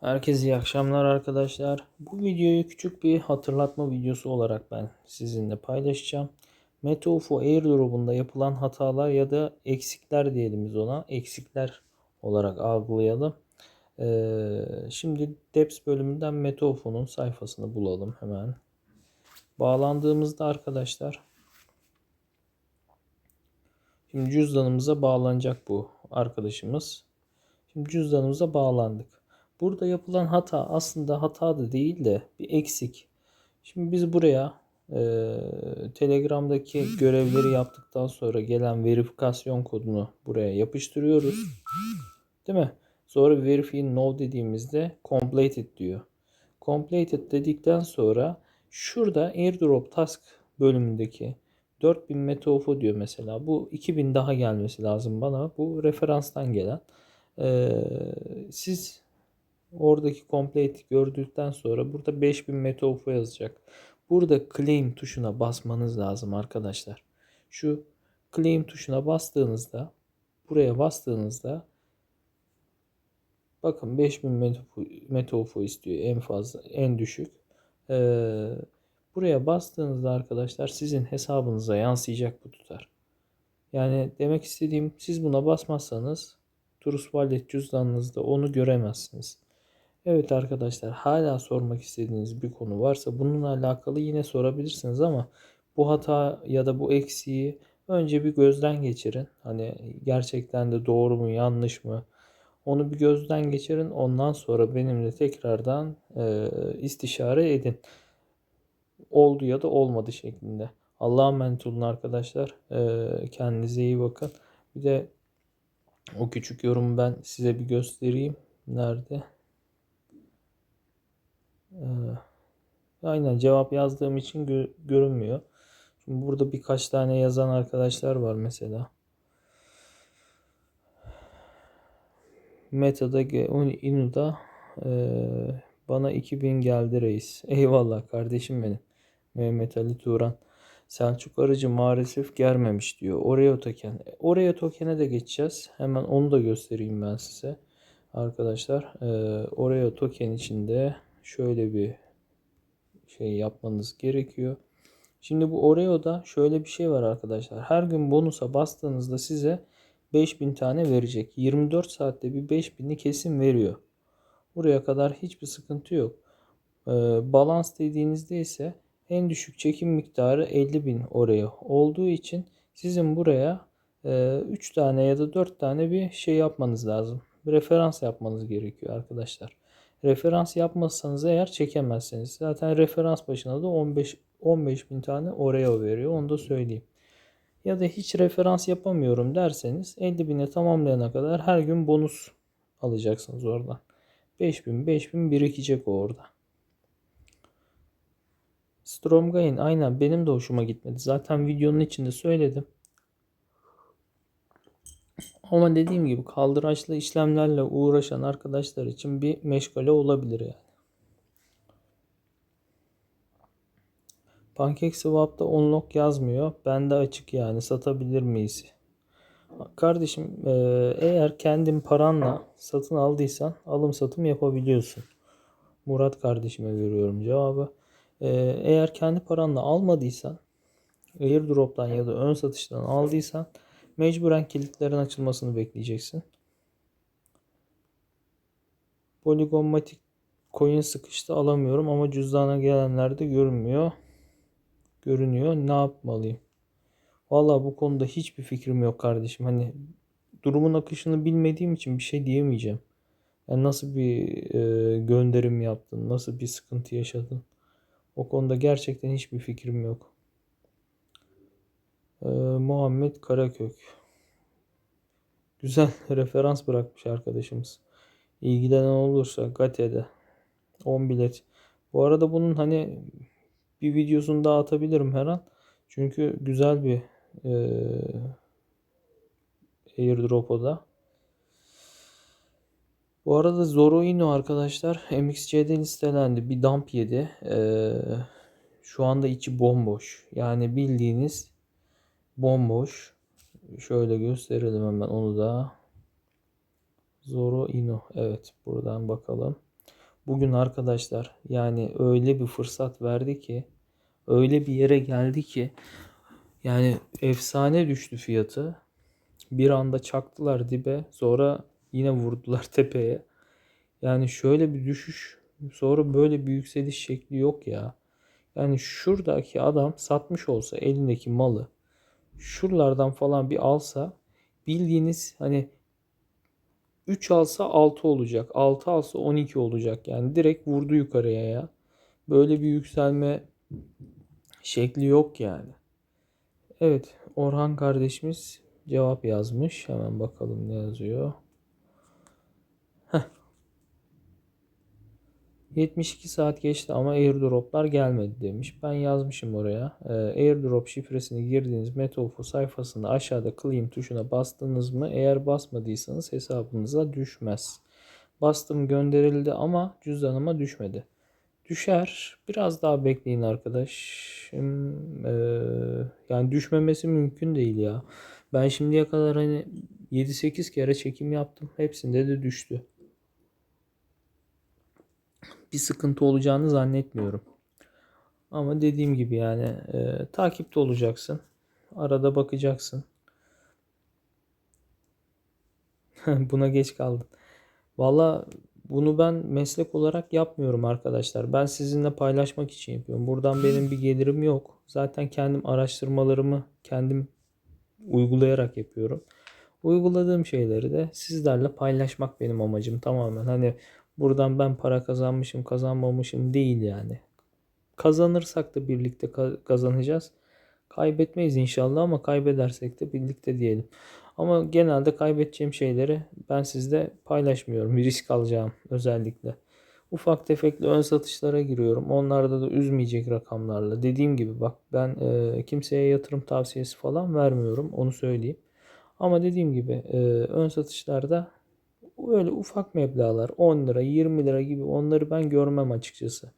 Herkese iyi akşamlar arkadaşlar. Bu videoyu küçük bir hatırlatma videosu olarak ben sizinle paylaşacağım. MetaUFO airdrop'unda yapılan hatalar ya da eksikler diyelim biz ona. Eksikler olarak algılayalım. Ee, şimdi Deps bölümünden MetaUFO'nun sayfasını bulalım hemen. Bağlandığımızda arkadaşlar Şimdi cüzdanımıza bağlanacak bu arkadaşımız. Şimdi cüzdanımıza bağlandık. Burada yapılan hata aslında hata da değil de bir eksik. Şimdi biz buraya e, Telegram'daki görevleri yaptıktan sonra gelen verifikasyon kodunu buraya yapıştırıyoruz. Değil mi? Sonra verify no dediğimizde completed diyor. Completed dedikten sonra şurada airdrop task bölümündeki 4000 metaofo diyor mesela. Bu 2000 daha gelmesi lazım bana. Bu referanstan gelen. Ee, siz oradaki complete gördükten sonra burada 5000 metaofo yazacak. Burada claim tuşuna basmanız lazım arkadaşlar. Şu claim tuşuna bastığınızda buraya bastığınızda bakın 5000 metaofo istiyor en fazla en düşük. Ee, Buraya bastığınızda arkadaşlar sizin hesabınıza yansıyacak bu tutar. Yani demek istediğim siz buna basmazsanız Trust Wallet cüzdanınızda onu göremezsiniz. Evet arkadaşlar hala sormak istediğiniz bir konu varsa bununla alakalı yine sorabilirsiniz ama bu hata ya da bu eksiği önce bir gözden geçirin. Hani gerçekten de doğru mu yanlış mı onu bir gözden geçirin. Ondan sonra benimle tekrardan e, istişare edin oldu ya da olmadı şeklinde. Allah'a emanet olun arkadaşlar. Ee, kendinize iyi bakın. Bir de o küçük yorumu ben size bir göstereyim. Nerede? Ee, aynen cevap yazdığım için gö- görünmüyor. Şimdi burada birkaç tane yazan arkadaşlar var mesela. Meta'da Inu'da e, bana 2000 geldi reis. Eyvallah kardeşim benim. Mehmet Ali Turan. Selçuk Arıcı maalesef gelmemiş diyor. Oreo token. Oreo token'e de geçeceğiz. Hemen onu da göstereyim ben size. Arkadaşlar e, Oreo token içinde şöyle bir şey yapmanız gerekiyor. Şimdi bu Oreo'da şöyle bir şey var arkadaşlar. Her gün bonusa bastığınızda size 5000 tane verecek. 24 saatte bir 5000'i kesin veriyor. Buraya kadar hiçbir sıkıntı yok. Ee, balans dediğinizde ise en düşük çekim miktarı 50 bin oraya olduğu için sizin buraya 3 e, tane ya da 4 tane bir şey yapmanız lazım. Bir referans yapmanız gerekiyor arkadaşlar. Referans yapmazsanız eğer çekemezsiniz. Zaten referans başına da 15 15 bin tane oraya veriyor. Onu da söyleyeyim. Ya da hiç referans yapamıyorum derseniz 50 bine tamamlayana kadar her gün bonus alacaksınız oradan. 5000 5000 birikecek orada. Stromgain aynen benim de hoşuma gitmedi. Zaten videonun içinde söyledim. Ama dediğim gibi kaldıraçlı işlemlerle uğraşan arkadaşlar için bir meşgale olabilir yani. PancakeSwap'ta unlock yazmıyor. Bende açık yani satabilir miyiz? Kardeşim e, eğer kendin paranla satın aldıysan alım satım yapabiliyorsun. Murat kardeşime veriyorum cevabı. Ee, eğer kendi paranla almadıysan airdrop'tan ya da ön satıştan aldıysan mecburen kilitlerin açılmasını bekleyeceksin. Polygon Matic coin sıkıştı alamıyorum ama cüzdana gelenlerde görünmüyor. Görünüyor. Ne yapmalıyım? Valla bu konuda hiçbir fikrim yok kardeşim. Hani durumun akışını bilmediğim için bir şey diyemeyeceğim. Yani nasıl bir e, gönderim yaptın? Nasıl bir sıkıntı yaşadın? O konuda gerçekten hiçbir fikrim yok. Ee, Muhammed Karakök. Güzel referans bırakmış arkadaşımız. İlgilenen olursa Gate'de 10 bilet. Bu arada bunun hani bir videosunu daha atabilirim her an. Çünkü güzel bir e, airdrop o da. Bu arada Zoroino arkadaşlar MXC'de listelendi. Bir dump yedi. Ee, şu anda içi bomboş. Yani bildiğiniz bomboş. Şöyle gösterelim hemen onu da. Zoroino. Evet buradan bakalım. bugün arkadaşlar yani öyle bir fırsat verdi ki öyle bir yere geldi ki yani efsane düştü fiyatı. Bir anda çaktılar dibe sonra yine vurdular tepeye. Yani şöyle bir düşüş sonra böyle bir yükseliş şekli yok ya. Yani şuradaki adam satmış olsa elindeki malı şuralardan falan bir alsa bildiğiniz hani 3 alsa 6 olacak. 6 alsa 12 olacak. Yani direkt vurdu yukarıya ya. Böyle bir yükselme şekli yok yani. Evet Orhan kardeşimiz cevap yazmış. Hemen bakalım ne yazıyor. 72 saat geçti ama airdroplar gelmedi demiş. Ben yazmışım oraya. Ee, airdrop şifresini girdiğiniz Metofo sayfasında aşağıda claim tuşuna bastınız mı? Eğer basmadıysanız hesabınıza düşmez. Bastım gönderildi ama cüzdanıma düşmedi. Düşer. Biraz daha bekleyin arkadaşım. Ee, yani düşmemesi mümkün değil ya. Ben şimdiye kadar hani 7-8 kere çekim yaptım. Hepsinde de düştü. Bir sıkıntı olacağını zannetmiyorum. Ama dediğim gibi yani e, takipte olacaksın. Arada bakacaksın. Buna geç kaldın. Valla bunu ben meslek olarak yapmıyorum arkadaşlar. Ben sizinle paylaşmak için yapıyorum. Buradan benim bir gelirim yok. Zaten kendim araştırmalarımı kendim uygulayarak yapıyorum. Uyguladığım şeyleri de sizlerle paylaşmak benim amacım tamamen. Hani buradan ben para kazanmışım, kazanmamışım değil yani. Kazanırsak da birlikte kazanacağız. Kaybetmeyiz inşallah ama kaybedersek de birlikte diyelim. Ama genelde kaybedeceğim şeyleri ben sizde paylaşmıyorum. Risk alacağım özellikle. Ufak tefekli ön satışlara giriyorum. Onlarda da üzmeyecek rakamlarla. Dediğim gibi bak ben e, kimseye yatırım tavsiyesi falan vermiyorum. Onu söyleyeyim. Ama dediğim gibi e, ön satışlarda öyle ufak meblağlar 10 lira 20 lira gibi onları ben görmem açıkçası.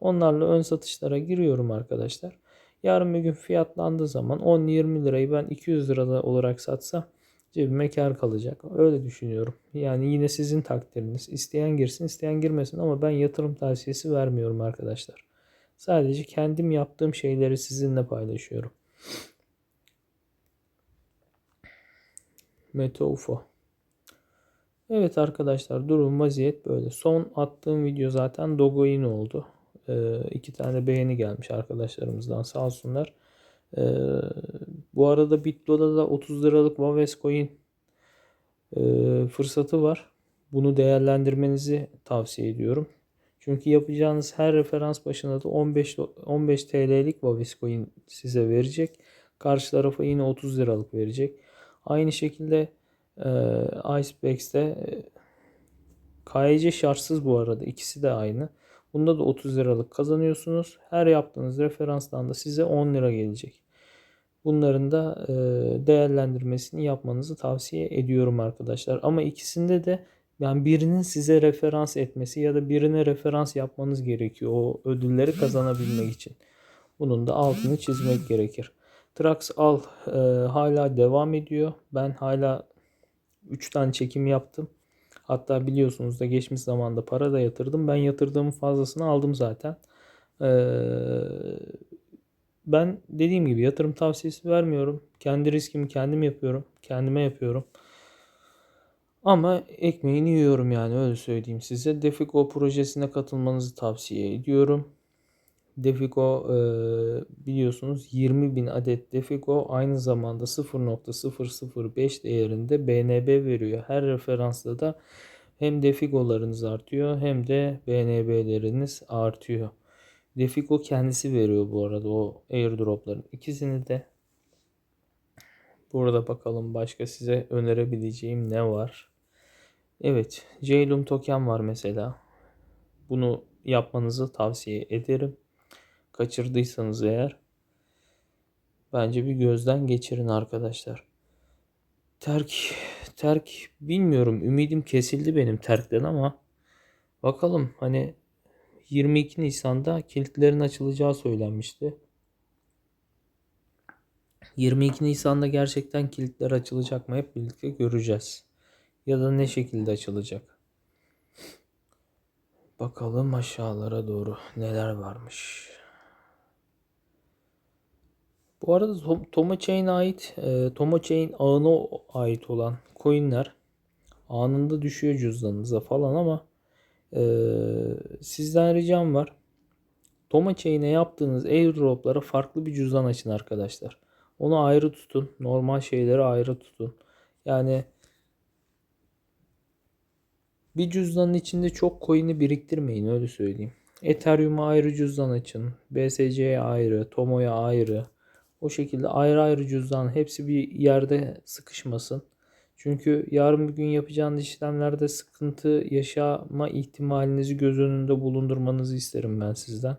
Onlarla ön satışlara giriyorum arkadaşlar. Yarın bir gün fiyatlandığı zaman 10-20 lirayı ben 200 lirada olarak satsam cebime kar kalacak. Öyle düşünüyorum. Yani yine sizin takdiriniz. İsteyen girsin, isteyen girmesin ama ben yatırım tavsiyesi vermiyorum arkadaşlar. Sadece kendim yaptığım şeyleri sizinle paylaşıyorum. Mete UFO. Evet arkadaşlar durum vaziyet böyle. Son attığım video zaten Dogoin oldu. Ee, iki tane beğeni gelmiş arkadaşlarımızdan sağ olsunlar. Ee, bu arada Bitlo'da da 30 liralık Waves Coin e, fırsatı var. Bunu değerlendirmenizi tavsiye ediyorum. Çünkü yapacağınız her referans başına da 15 15 TL'lik Waves Coin size verecek. Karşı tarafa yine 30 liralık verecek. Aynı şekilde e, Icebex'te e, KYC şartsız bu arada. ikisi de aynı. Bunda da 30 liralık kazanıyorsunuz. Her yaptığınız referanstan da size 10 lira gelecek. Bunların da e, değerlendirmesini yapmanızı tavsiye ediyorum arkadaşlar. Ama ikisinde de yani birinin size referans etmesi ya da birine referans yapmanız gerekiyor o ödülleri kazanabilmek için. Bunun da altını çizmek gerekir. Trax al e, hala devam ediyor. Ben hala 3 tane çekim yaptım. Hatta biliyorsunuz da geçmiş zamanda para da yatırdım. Ben yatırdığımın fazlasını aldım zaten. Ee, ben dediğim gibi yatırım tavsiyesi vermiyorum. Kendi riskimi kendim yapıyorum. Kendime yapıyorum. Ama ekmeğini yiyorum yani öyle söyleyeyim size. Defigo projesine katılmanızı tavsiye ediyorum. Defigo e, biliyorsunuz 20 bin adet Defigo aynı zamanda 0.005 değerinde BNB veriyor. Her referansta da hem Defigo'larınız artıyor hem de BNB'leriniz artıyor. Defigo kendisi veriyor bu arada o airdropların ikisini de. Burada bakalım başka size önerebileceğim ne var. Evet, Jailum token var mesela. Bunu yapmanızı tavsiye ederim kaçırdıysanız eğer bence bir gözden geçirin arkadaşlar. Terk terk bilmiyorum ümidim kesildi benim terkten ama bakalım hani 22 Nisan'da kilitlerin açılacağı söylenmişti. 22 Nisan'da gerçekten kilitler açılacak mı hep birlikte göreceğiz. Ya da ne şekilde açılacak. Bakalım aşağılara doğru neler varmış. Bu arada Tom- Tomo Chain'e ait, e, Tomo Chain ağına ait olan coinler anında düşüyor cüzdanınıza falan ama e, sizden ricam var. Tomo Chain'e yaptığınız airdroplara farklı bir cüzdan açın arkadaşlar. Onu ayrı tutun. Normal şeyleri ayrı tutun. Yani bir cüzdanın içinde çok coin'i biriktirmeyin öyle söyleyeyim. Ethereum'a ayrı cüzdan açın. BSC'ye ayrı, Tomo'ya ayrı. O şekilde ayrı ayrı cüzdan hepsi bir yerde sıkışmasın. Çünkü yarın bir gün yapacağınız işlemlerde sıkıntı yaşama ihtimalinizi göz önünde bulundurmanızı isterim ben sizden.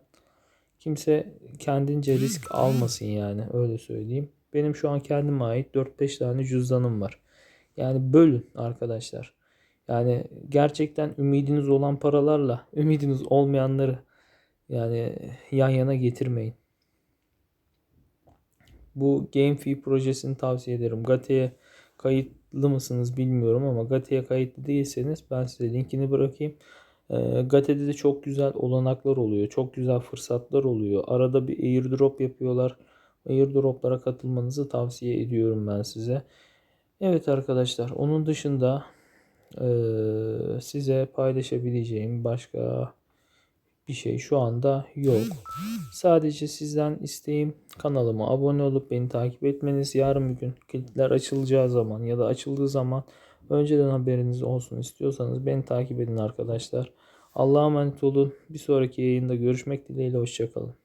Kimse kendince risk almasın yani öyle söyleyeyim. Benim şu an kendime ait 4-5 tane cüzdanım var. Yani bölün arkadaşlar. Yani gerçekten ümidiniz olan paralarla ümidiniz olmayanları yani yan yana getirmeyin. Bu GameFi projesini tavsiye ederim. Gate'ye kayıtlı mısınız bilmiyorum ama Gate'ye kayıtlı değilseniz ben size linkini bırakayım. E, Gate'de de çok güzel olanaklar oluyor. Çok güzel fırsatlar oluyor. Arada bir airdrop yapıyorlar. Airdroplara katılmanızı tavsiye ediyorum ben size. Evet arkadaşlar onun dışında e, size paylaşabileceğim başka bir şey şu anda yok. Sadece sizden isteğim kanalıma abone olup beni takip etmeniz. Yarın bir gün kilitler açılacağı zaman ya da açıldığı zaman önceden haberiniz olsun istiyorsanız beni takip edin arkadaşlar. Allah'a emanet olun. Bir sonraki yayında görüşmek dileğiyle. Hoşçakalın.